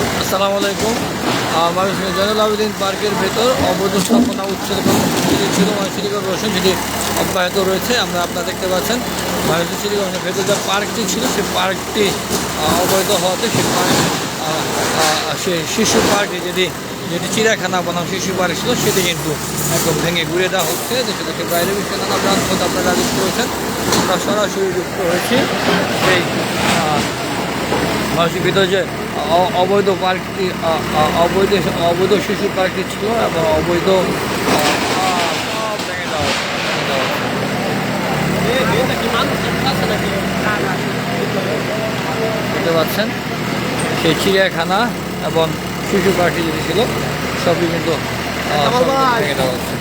আসসালামু আলাইকুম। ময়মনসিংহ জয়নুল আবেদিন পার্কের ভেতর অবৈধ স্থাপনা উচ্ছেদ ছিল ময়মনসিংহ কর্পোরেশন সেটি অব্যাহত রয়েছে। আমরা আপনারা দেখতে পাচ্ছেন ময়মনসিংহ সিটি ভেতর যে পার্কটি ছিল সেই পার্কটি অবৈধ হওয়াতে সেই পার্ক আহ, আহ, সে শিশু পার্কে যেটি যেটি চিড়িয়াখানা বনাম শিশু পার্ক ছিল সেটি কিন্তু একদম ভেঙে ঘুরে দেওয়া হচ্ছে। দেশে বাইরে বিশ্বে নানা প্রান্ত আপনারা যুক্ত হয়েছেন আমরা সরাসরি যুক্ত হয়েছি। সেই মানুষের ভিতরে যে অবৈধ পার্কটি অবৈধ অবৈধ শিশু পার্কটি ছিল এবং অবৈধ। দেখতে পাচ্ছেন সেই চিড়িয়াখানা এবং শিশু পার্কটি যেটি ছিল, সবই কিন্তু ভেঙে হচ্ছে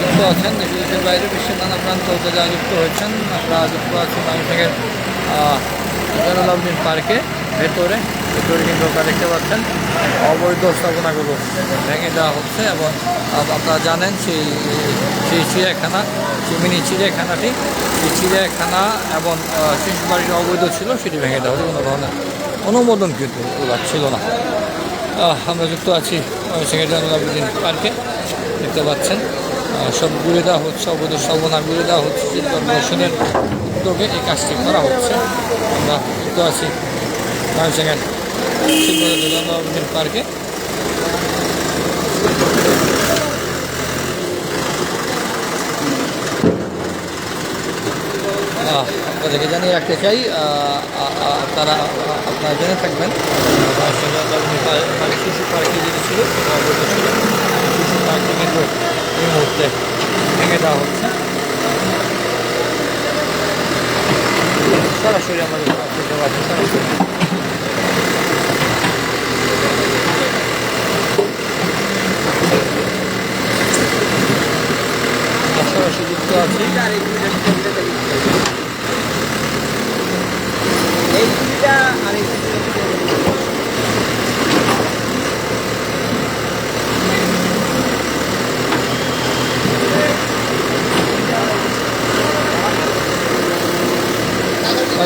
যুক্ত আছেন। দেশ দেশের বাইরে বিশ্বের নানা প্রান্ত হতে যারা যুক্ত হয়েছেন। আমরা যুক্ত আছি মানুষের জয়নুলাউদ্দিন পার্কে। ভেতরে ভেতরে কিন্তু আপনারা দেখতে পাচ্ছেন, অবৈধ স্থাপনাগুলো ভেঙে দেওয়া হচ্ছে এবং আপনারা জানেন সেই সেই চিড়িয়াখানা সেই মিনি চিড়িয়াখানাটি। সেই চিড়িয়াখানা এবং শিশু বাড়িটি অবৈধ ছিল, সেটি ভেঙে দেওয়া হচ্ছে কোনো ধরনের অনুমোদন কিন্তু ছিল না। আমরা যুক্ত আছি জয়নুলাউদ্দিন পার্কে। দেখতে পাচ্ছেন সব ঘুরে দেওয়া হচ্ছে অবৈধ সবনা ঘুরে দেওয়া হচ্ছে যে কর্পোরেশনের উদ্যোগে এই কাজটি করা হচ্ছে। আমরা যুক্ত আছি শিল্পদিন পার্কে। আপনাদেরকে জানিয়ে রাখতে চাই আ- আপনারা জেনে থাকবেন শিশু পার্কে যেটি ছিল শিশু কিন্তু এই মুহূর্তে ভেঙে দেওয়া হচ্ছে। সরাসরি আমাদের পাচ্ছি সরাসরি যুক্ত আছি।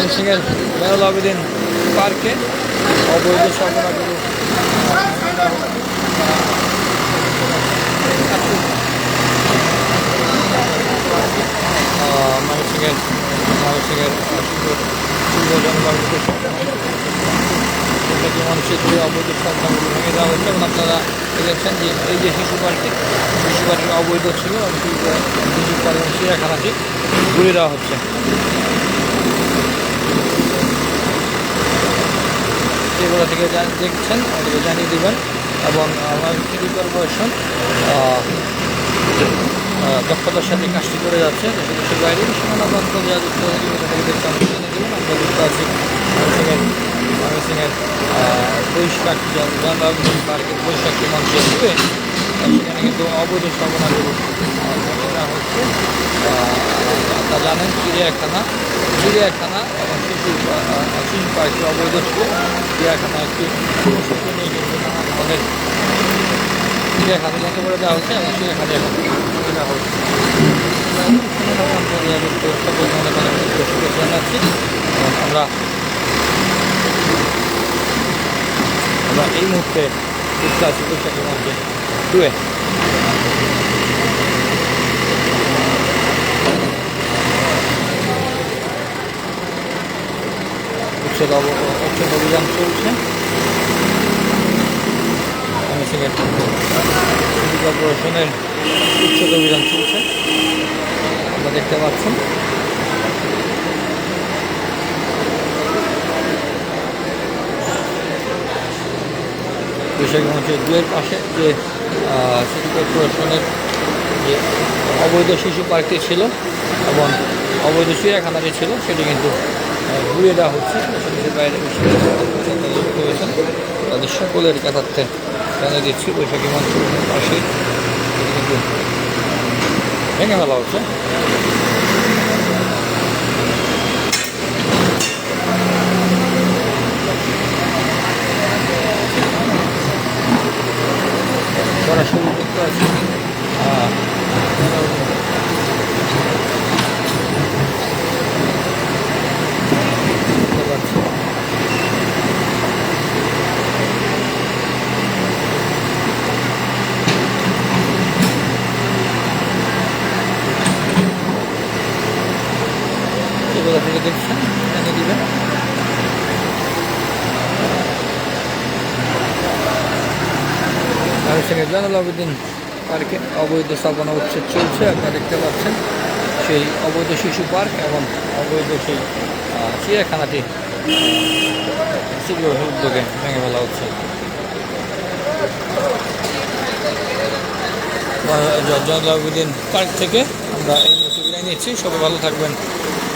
ময়মনসিংহের মেয়র আবেদিন পার্কে অবৈধ স্থাপনাগুলো ময়মনসিংহের ময়মনসিংহের জনগণকে সেটাকে মানুষের যে অবৈধ স্থাপনাগুলো ভেঙে দেওয়া হচ্ছে এবং আপনারা দেখেছেন যে এই যে শিশু পার্কটি শিশু পার্কটি অবৈধ ছিল শিশু পার্ক চিড়িয়াখানাটি ঘুরে দেওয়া হচ্ছে যেগুলো থেকে দেখছেন আমাদেরকে জানিয়ে দেবেন। এবং আমার সিটি আহ, দক্ষতার সাথে কাজটি করে যাচ্ছে। দেশে দেশের বাইরে সীমানা প্রান্ত যা যুক্ত দেখতে আমি দেবেন। আমরা যুক্ত আছি বৈশাখ পার্কের বৈশাখী মঞ্চে ঢুকে সেখানে কিন্তু অবৈধ স্থাপনাগুলো হচ্ছে। আপনারা জানেন চিড়িয়াখানা চিড়িয়াখানা এবং শিশু শিশু পার্কটি অবৈধ ছিল। চিড়িয়াখানা একটি ধরনের চিড়িয়াখানা বন্ধ করে দেওয়া হচ্ছে, এবং চিড়িয়াখানা এখন হচ্ছে। শুভেচ্ছা জানাচ্ছি আমরা এই মুহূর্তে যুক্ত আছি টুয়ে উচ্ছেদ উচ্ছেদ অভিযান চলছে। সিটি কর্পোরেশনের উচ্ছেদ অভিযান চলছে। আমরা দেখতে পাচ্ছেন। বৈশাখী মঞ্চের দুয়ের পাশে যে সিটি কর্পোরেশনের যে অবৈধ শিশু পার্কটি ছিল এবং অবৈধ চিড়িয়াখানাটি ছিল, সেটি কিন্তু ঘুরে ঘুরিয়ে দেওয়া হচ্ছে। বাইরে যারা তাদের সকলের কাতার্থে জানিয়ে দিচ্ছি, বৈশাখী মঞ্চের পাশে কিন্তু ভেঙে ফেলা হচ্ছে সরাসরি যুক্ত আছি আহ, দেখছেন এনে দিবেন। ময়মনসিংহের জয়নুল আবেদিন পার্কে অবৈধ স্থাপনা উচ্ছেদ চলছে, আপনারা দেখতে পাচ্ছেন। সেই অবৈধ শিশু পার্ক এবং অবৈধ সেই চিড়িয়াখানাটি শীঘ্র উদ্যোগে ভেঙে ফেলা হচ্ছে। জয়নুল আবেদিন পার্ক থেকে আমরা এই মুহূর্তে নিচ্ছি। সবাই ভালো থাকবেন।